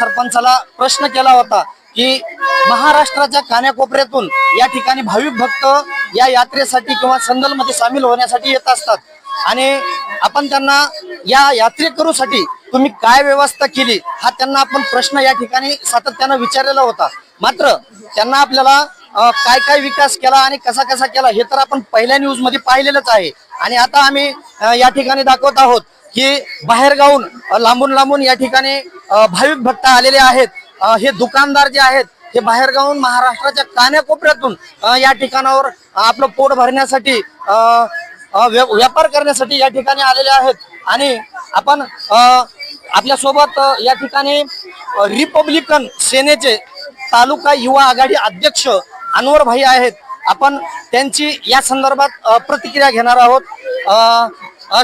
सरपंचाला प्रश्न केला होता की महाराष्ट्राच्या कान्याकोपऱ्यातून या ठिकाणी भाविक भक्त या यात्रेसाठी किंवा संदलमध्ये सामील होण्यासाठी येत असतात. आणि आपण त्यांना या यात्रेकरूसाठी तुम्ही काय व्यवस्था केली हा त्यांना आपण प्रश्न या ठिकाणी सातत्यानं विचारलेला होता. मात्र त्यांना आपल्याला काय काय विकास केला आणि कसा कसा केला हे तर आपण पहिल्या न्यूजमध्ये पाहिलेलंच आहे. आणि आता आम्ही या ठिकाणी दाखवत आहोत की बाहेर गाऊन लांबून लांबून या ठिकाणी भाविक भक्त आलेले आहेत. हे दुकानदार जे आहेत हे बाहेर महाराष्ट्राच्या कान्याकोपऱ्यातून या ठिकाणावर आपलं पोट भरण्यासाठी व्य- व्यापार करण्यासाठी या ठिकाणी आलेले आहेत. आणि आपण आपल्या आपल्यासोबत या ठिकाणी रिपब्लिकन सेनेचे तालुका युवा आघाडी अध्यक्ष अनवर भाई आहेत. आपण त्यांची या संदर्भात प्रतिक्रिया घेणार आहोत.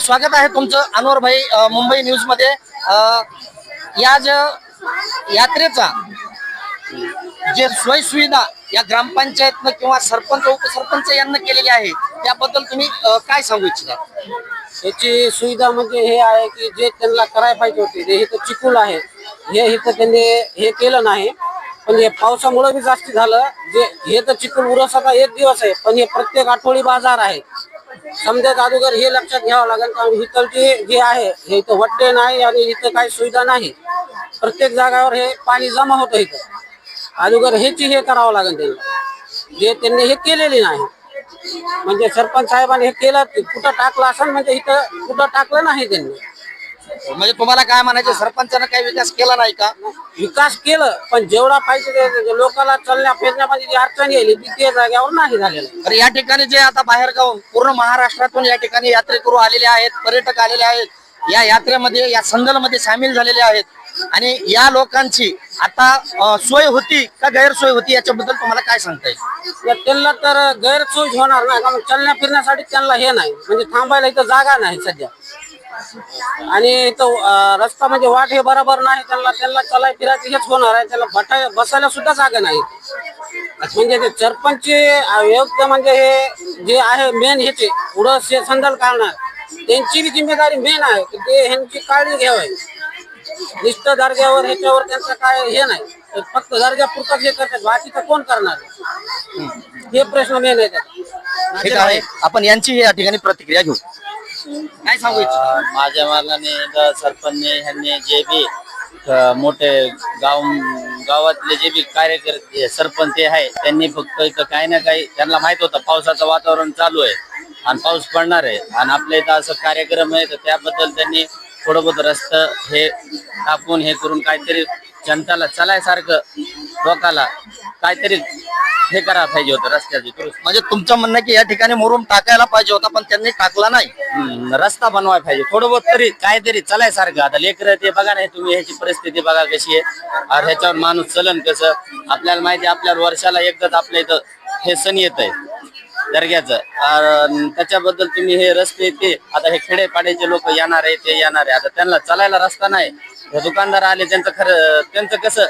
स्वागत आहे तुमचं अनवर भाई मुंबई न्यूजमध्ये या ज यात्रेचा जे सोयसुविधा या ग्रामपंचायतनं किंवा सरपंच उपसरपंच यांना केलेली आहे त्याबद्दल तुम्ही काय सांगू इच्छिता? याची सुविधा म्हणजे हे आहे की जे त्यांना करायला पाहिजे होते ते इथं चिकूल आहे हे इथं त्यांनी हे केलं नाही. पण हे पावसामुळे बी जास्त झालं. जे हे तर चिकूल उरसाचा एक दिवस आहे पण हे प्रत्येक आठवडी बाजार आहे. समजा अगोदर हे लक्षात घ्यावं लागेल कारण इथलची जे आहे हे इथं वट्टे नाही आणि इथं काही सुविधा नाही. प्रत्येक जागावर हे पाणी जमा होतं इथं. अगोदर ह्याची हे करावं लागेल त्यांना जे त्यांनी हे केलेले नाही. म्हणजे सरपंच साहेबांनी हे केलं कुठं टाकलं असं म्हणजे इथं कुठं टाकलं नाही त्यांनी. म्हणजे तुम्हाला काय म्हणायचं सरपंचानं काही विकास केला नाही का? विकास केलं पण जेवढा पाहिजे ते- लोकांना चालण्या फिरण्यामध्ये जी अडचण येईल ती त्या जाग्यावर नाही झालेली. तर या ठिकाणी जे आता बाहेर गाऊन पूर्ण महाराष्ट्रातून या ठिकाणी यात्रेकरू आलेले आहेत पर्यटक आलेले आहेत. या यात्रेमध्ये या संदलमध्ये सामील झालेले आहेत. आणि या लोकांची आता सोय होती का गैरसोय होती याच्याबद्दल तुम्हाला काय सांगता येईल? त्यांना तर गैरसोय होणार नाही कारण चालण्या फिरण्यासाठी त्यांना हे नाही. म्हणजे थांबायला इथं जागा नाही सध्या. आणि इथं रस्ता म्हणजे वाट हे बरोबर नाही त्यांना त्यांना चलाय फिरायचं हेच होणार आहे. त्याला बटाय बसायला सुद्धा जागा नाही. म्हणजे ते सरपंच योग्य म्हणजे हे जे आहे मेन ह्याचे पुढं से संदल काढणार त्यांची बी जिम्मेदारी मेन आहे. की ते ह्यांची काळजी घ्यावी. निष्ठ दर्ग्यावर ह्याच्यावर त्यांचं काय हे नाही. फक्त दर्ग्यापुरतं हे करतात. बाकीचं कोण करणार? हे प्रश्न मेन आहे त्याचा ठीक आहे आपण यांची या ठिकाणी प्रतिक्रिया घेऊ. काय सांगू इच्छिता? अं, माझ्या मानाने द- सरपंचने ह्यांनी जे बी अं, मोठे गाव गावातले जे बी कार्यकर्ते सरपंच ते आहे त्यांनी फक्त इथं काही ना काही त्यांना माहीत होतं पावसाचं वातावरण चालू आहे आणि पाऊस पडणार आहे. आणि आपल्या इथं असं कार्यक्रम आहे तर त्याबद्दल त्यांनी थोडं बहुत रस्त हे टाकून हे करून काहीतरी जनताला चलायसारखं लोकाला काहीतरी हे करायला पाहिजे होतं रस्त्याची. दुरुस्ती म्हणजे तुमचं म्हणणं की या ठिकाणी मुरुम टाकायला पाहिजे होता पण त्यांनी टाकला नाही. हम्म, रस्ता बनवायला पाहिजे. थोडं बहुत तरी काहीतरी चालायसारखं. आता लेकर ते बघा नाही तुम्ही ह्याची परिस्थिती बघा कशी आहे. आणि ह्याच्यावर माणूस चलन कसं? आपल्याला माहिती आहे, आपल्याला वर्षाला एकदाच आपल्या इथं हे सण येत आहे दर्ग्याचं. आणि त्याच्याबद्दल तुम्ही हे रस्ते ते आता हे खेडेपाड्याचे लोक येणार आहे ते येणार आहे. आता त्यांना चालायला रस्ता नाही. हे दुकानदार आले त्यांचं खरं त्यांचं कसं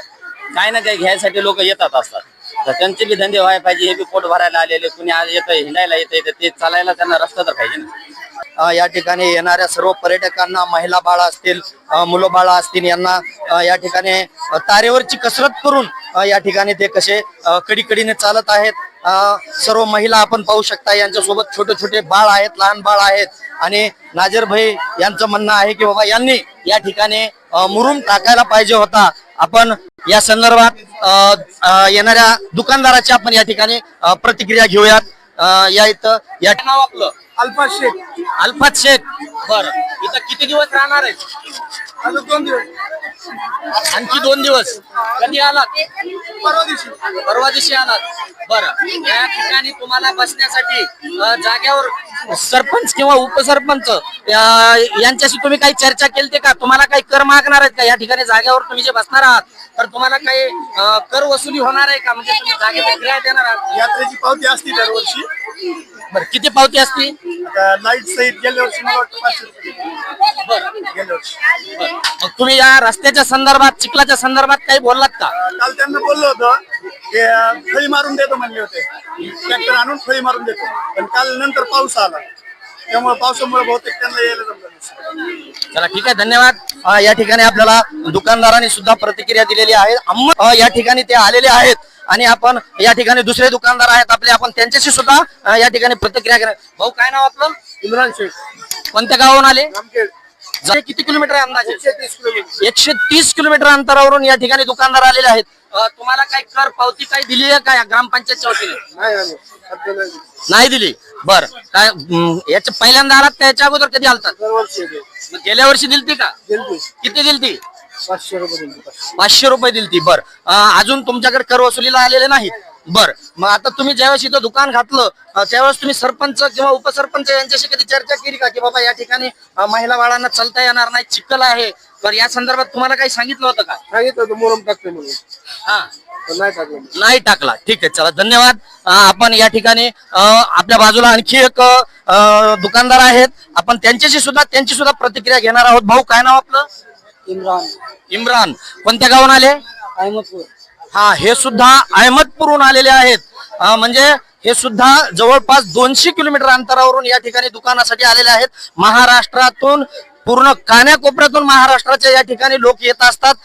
काही ना काही घ्यायसाठी लोक येतात असतात. तर त्यांचे बी धंदे व्हायला पाहिजे हे बी पोट भरायला आलेले कुणी आज येतं हिंडायला येतंय तर ते चालायला त्यांना रस्ता तर पाहिजे ना. या ठिकाणी येणाऱ्या सर्व पर्यटकांना महिला बाळ असतील मुलं बाळ असतील यांना या ठिकाणी तारेवरची कसरत करून या ठिकाणी ते कसे कडीकडीने चालत आहेत. सर्व महिला आपण पाहू शकता यांच्यासोबत छोटे छोटे बाळ आहेत लहान बाळ आहेत. आणि नाजर भाई यांचं म्हणणं आहे की बाबा यांनी या ठिकाणी मुरुम टाकायला पाहिजे होता. आपण या संदर्भात येणाऱ्या दुकानदाराची आपण या ठिकाणी प्रतिक्रिया घेऊयात. अ, या इथं या नाव आपलं? अल्फा शेख. अल्फात शेख. बर. इथं किती दिवस राहणार आहे? अजून दोन दिवस. आणखी दोन दिवस. कधी आलात? परवा दिवशी. परवा दिवशी आलात. बर. या ठिकाणी तुम्हाला बसण्यासाठी अ, जाग्यावर सरपंच किंवा उपसरपंच यांच्याशी तुम्ही काही चर्चा केली का? तुम्हाला काही कर मागणार आहेत का? या ठिकाणी जाग्यावर तुम्ही जे बसणार आहात तर तुम्हाला काही अ, कर वसुली होणार आहे का? म्हणजे तुम्ही जागेवर किराया देणार आहात? यात्रेची पावती असती दरवर्षी. बरं. किती पावती असती? आता लाइट सहित गेल्या वर्षी मला वाटतं पाचशे रुपये. गेल्या वर्षी मग तुम्ही या रस्त्याच्या संदर्भात चिखलाच्या संदर्भात काही बोललात का? काल त्यांना बोललो होतो की अं, फळी मारून देतो म्हणले होते. ट्रॅक्टर आणून फळी मारून देतो. पण काल नंतर पाऊस आला. त्यामुळे पावसामुळे बहुतेक त्यांना यायला जमलं नसेल. चला ठीक आहे धन्यवाद. अ, या ठिकाणी आपल्याला दुकानदारांनी सुद्धा प्रतिक्रिया दिलेली आहे. अम्म अ, या ठिकाणी ते आलेले आहेत. आणि आपण या ठिकाणी दुसरे दुकानदार आहेत. आपले आपण त्यांच्याशी सुद्धा अ, या ठिकाणी प्रतिक्रिया घेणार. भाऊ काय नाव आपलं? इम्रान शेख. कोणत्या गावाहून आले? जे किती किलोमीटर आहे अंदाजे? एकशे तीस किलोमीटर. एकशे तीस किलोमीटर अंतरावरून या ठिकाणी दुकानदार आलेले आहेत. अ, तुम्हाला काही कर पावती काही दिली आहे का या ग्रामपंचायतच्या वतीने? नाही आले सध्या नाही दिली. नाही दिली. बर. काय हम्म, याच्या पहिल्यांदा आलात का? याच्या अगोदर कधी आलतात? दरवर्षी येते. मग गेल्या वर्षी दिलती का? दिलती किती दिलती पाचशे रुपये दिलती पाचशे पाचशे रुपये दिलती बर. अं, अजून तुमच्याकडे कर वसुलीला आलेले नाहीत. बर. मग आता तुम्ही ज्यावेळेस इथं दुकान घातलं त्यावेळेस तुम्ही सरपंच किंवा उपसरपंच यांच्याशी कधी चर्चा केली का? की बाबा या ठिकाणी महिला बाळांना चालता येणार नाही चिखल आहे. तर या संदर्भात तुम्हाला काही सांगितलं होतं का? सांगितलं होतं मोरम टाकते म्हणून. हा. पण नाही टाकलं. नाही टाकला. ठीक आहे चला धन्यवाद. आपण या ठिकाणी आपल्या बाजूला आणखी एक दुकानदार आहेत. आपण त्यांच्याशी सुद्धा त्यांची सुद्धा प्रतिक्रिया घेणार आहोत. भाऊ काय नाव आपलं? इम्रान. इम्रान. कोणत्या गावून आले? अहमदपूर. हा हे सुद्धा अहमदपूरहून आलेले आहेत. म्हणजे हे सुद्धा जवळपास दोनशे किलोमीटर अंतरावरून या ठिकाणी दुकानासाठी आलेले आहेत. महाराष्ट्रातून पूर्ण कान्याकोपऱ्यातून महाराष्ट्राच्या या ठिकाणी लोक येत असतात.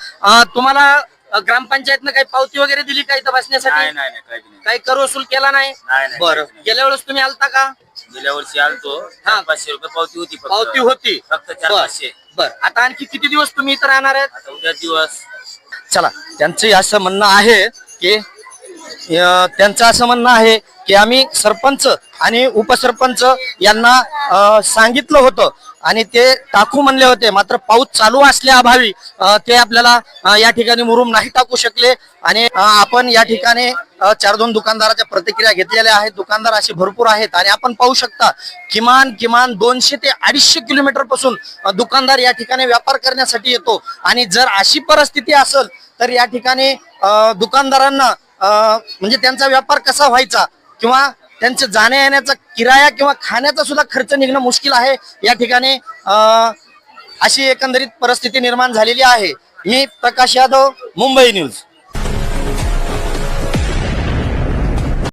तुम्हाला ग्रामपंचायतनं काही पावती वगैरे दिली का इथं बसण्यासाठी? नाही नाही नाही, काहीच नाही. काही कर वसूल केला नाही? बरं. गेल्या वेळेस तुम्ही आलता का? गेल्या वर्षी आलतो. हा. पाचशे रुपये पावती होती. पावती होती. फक्त चार बर आता आणखी किती दिवस तुम्ही इथं राहणार आहेत? उद्या दिवस चला त्यांचं असं म्हणणं आहे की त्यांचं असं म्हणणं आहे की आम्ही सरपंच आणि उपसरपंच यांना सांगितलं होतं. आणि ते टाकू म्हणले होते. मात्र पाऊस चालू असल्या अभावी ते आपल्याला या ठिकाणी मुरुम नाही टाकू शकले. आणि आपण या ठिकाणी चार दोन दुकानदाराच्या प्रतिक्रिया घेतलेल्या आहेत. दुकानदार असे भरपूर आहेत. आणि आपण पाहू शकता किमान किमान दोनशे ते अडीचशे किलोमीटरपासून दुकानदार या ठिकाणी व्यापार करण्यासाठी येतो. आणि जर अशी परिस्थिती असेल तर या ठिकाणी दुकानदारांना म्हणजे त्यांचा व्यापार कसा व्हायचा किंवा त्यांचे जाण्या येण्याचा किराया किंवा खाण्याचा सुद्धा खर्च निघणं मुश्किल आहे या ठिकाणी अशी एकंदरीत परिस्थिती निर्माण झालेली आहे. मी प्रकाश यादव मुंबई न्यूज.